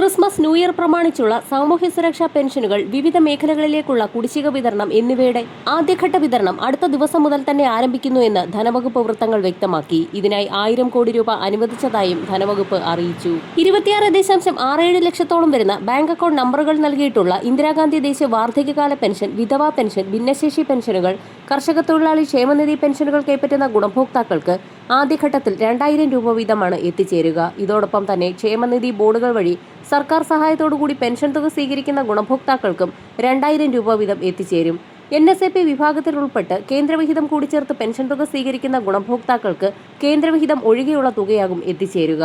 Christmas new year പ്രമാണിച്ചുള്ള സാമൂഹ്യ സുരക്ഷാ പെൻഷനുകൾ വിവിധ മേഖലകളിലേക്കുള്ള കുടിശ്ശിക വിതരണം എന്നിവയുടെ ആദ്യഘട്ട വിതരണം അടുത്ത ദിവസം മുതൽ തന്നെ ആരംഭിക്കുന്നു എന്ന് ധനവകുപ്പ് വൃത്തങ്ങൾ വ്യക്തമാക്കി. ഇതിനായി ആയിരം കോടി രൂപ അനുവദിച്ചതായും ധനവകുപ്പ് അറിയിച്ചു. ഇരുപത്തിയാറ് ദശാംശം ആറേഴ് ലക്ഷത്തോളം വരുന്ന ബാങ്ക് അക്കൗണ്ട് നമ്പറുകൾ നൽകിയിട്ടുള്ള ഇന്ദിരാഗാന്ധി ദേശീയ വാർദ്ധക്യകാല പെൻഷൻ വിധവാ പെൻഷൻ ഭിന്നശേഷി പെൻഷനുകൾ കർഷക തൊഴിലാളി ക്ഷേമനിധി പെൻഷനുകൾ കൈപ്പറ്റുന്ന ഗുണഭോക്താക്കൾക്ക് ആദ്യഘട്ടത്തിൽ രണ്ടായിരം രൂപ വീതമാണ് എത്തിച്ചേരുക. ഇതോടൊപ്പം തന്നെ ക്ഷേമനിധി ബോർഡുകൾ വഴി സർക്കാർ സഹായത്തോടുകൂടി പെൻഷൻ തുക സ്വീകരിക്കുന്ന ഗുണഭോക്താക്കൾക്കും രണ്ടായിരം രൂപ വീതം എത്തിച്ചേരും. എൻ എസ് എ പി വിഭാഗത്തിൽ ഉൾപ്പെട്ട് കേന്ദ്രവിഹിതം കൂടി ചേർത്ത് പെൻഷൻ തുക സ്വീകരിക്കുന്ന ഗുണഭോക്താക്കൾക്ക് കേന്ദ്രവിഹിതം ഒഴികെയുള്ള തുകയാകും എത്തിച്ചേരുക.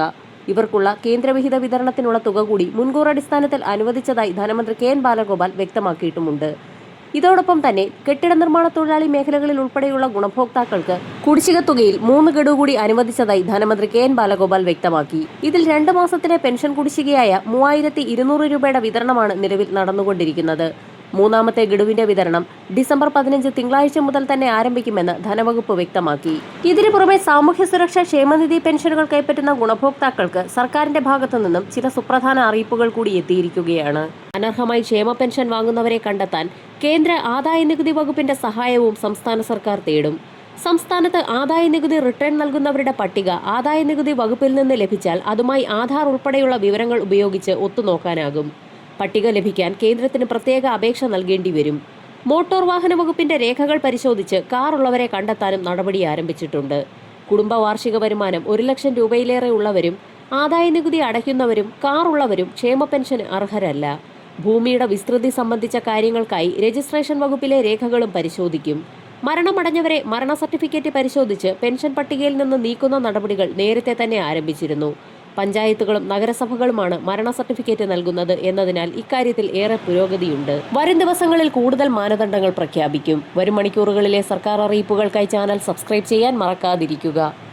ഇവർക്കുള്ള കേന്ദ്രവിഹിത വിതരണത്തിനുള്ള തുക കൂടി മുൻകൂർ അടിസ്ഥാനത്തിൽ അനുവദിച്ചതായി ധനമന്ത്രി കെ എൻ ബാലഗോപാൽ വ്യക്തമാക്കിയിട്ടുമുണ്ട്. ഇതോടൊപ്പം തന്നെ കെട്ടിട നിർമ്മാണ തൊഴിലാളി മേഖലകളിൽ ഉൾപ്പെടെയുള്ള ഗുണഭോക്താക്കൾക്ക് കുടിശ്ശിക തുകയിൽ മൂന്ന് ഗഡു കൂടി അനുവദിച്ചതായി ധനമന്ത്രി കെ എൻ ബാലഗോപാൽ വ്യക്തമാക്കി. ഇതിൽ രണ്ട് മാസത്തിലെ പെൻഷൻ കുടിശ്ശികയായ മൂവായിരത്തി രൂപയുടെ വിതരണമാണ് നിലവിൽ നടന്നുകൊണ്ടിരിക്കുന്നത്. മൂന്നാമത്തെ ഗഡുവിന്റെ വിതരണം ഡിസംബർ പതിനഞ്ച് തിങ്കളാഴ്ച മുതൽ തന്നെ ആരംഭിക്കുമെന്ന് ധനവകുപ്പ് വ്യക്തമാക്കി. ഇതിനു പുറമെ സാമൂഹ്യ സുരക്ഷാ ക്ഷേമനിധി പെൻഷനുകൾ കൈപ്പറ്റുന്ന ഗുണഭോക്താക്കൾക്ക് സർക്കാരിന്റെ ഭാഗത്തു നിന്നും ചില സുപ്രധാന അറിയിപ്പുകൾ കൂടി എത്തിയിരിക്കുകയാണ്. അനർഹമായി ക്ഷേമ പെൻഷൻ വാങ്ങുന്നവരെ കണ്ടെത്താൻ കേന്ദ്ര ആദായ നികുതി വകുപ്പിന്റെ സഹായവും സംസ്ഥാന സർക്കാർ തേടും. സംസ്ഥാനത്ത് ആദായ നികുതി റിട്ടേൺ നൽകുന്നവരുടെ പട്ടിക ആദായ നികുതി വകുപ്പിൽ നിന്ന് ലഭിച്ചാൽ അതുമായി ആധാർ ഉൾപ്പെടെയുള്ള വിവരങ്ങൾ ഉപയോഗിച്ച് ഒത്തുനോക്കാനാകും. പട്ടിക ലഭിക്കാൻ കേന്ദ്രത്തിന് പ്രത്യേക അപേക്ഷ നൽകേണ്ടി വരും. മോട്ടോർ വാഹന വകുപ്പിന്റെ രേഖകൾ പരിശോധിച്ച് കാർ ഉള്ളവരെ കണ്ടെത്താനും നടപടി ആരംഭിച്ചിട്ടുണ്ട്. കുടുംബ വാർഷിക വരുമാനം ഒരു ലക്ഷം രൂപയിലേറെ ഉള്ളവരും ആദായ നികുതി അടയ്ക്കുന്നവരും കാർ ഉള്ളവരും ക്ഷേമ പെൻഷന് അർഹരല്ല. ഭൂമിയുടെ വിസ്തൃതി സംബന്ധിച്ച കാര്യങ്ങൾക്കായി രജിസ്ട്രേഷൻ വകുപ്പിലെ രേഖകളും പരിശോധിക്കും. മരണമടഞ്ഞവരെ മരണ സർട്ടിഫിക്കറ്റ് പരിശോധിച്ച് പെൻഷൻ പട്ടികയിൽ നിന്ന് നീക്കുന്ന നടപടികൾ നേരത്തെ തന്നെ ആരംഭിച്ചിരുന്നു. പഞ്ചായത്തുകളും നഗരസഭകളുമാണ് മരണ സർട്ടിഫിക്കറ്റ് നൽകുന്നത് എന്നതിനാൽ ഇക്കാര്യത്തിൽ ഏറെ പുരോഗതിയുണ്ട്. വരും ദിവസങ്ങളിൽ കൂടുതൽ മാനദണ്ഡങ്ങൾ പ്രഖ്യാപിക്കും. വരും മണിക്കൂറുകളിലെ സർക്കാർ അറിയിപ്പുകൾക്കായി ചാനൽ സബ്സ്ക്രൈബ് ചെയ്യാൻ മറക്കാതിരിക്കുക.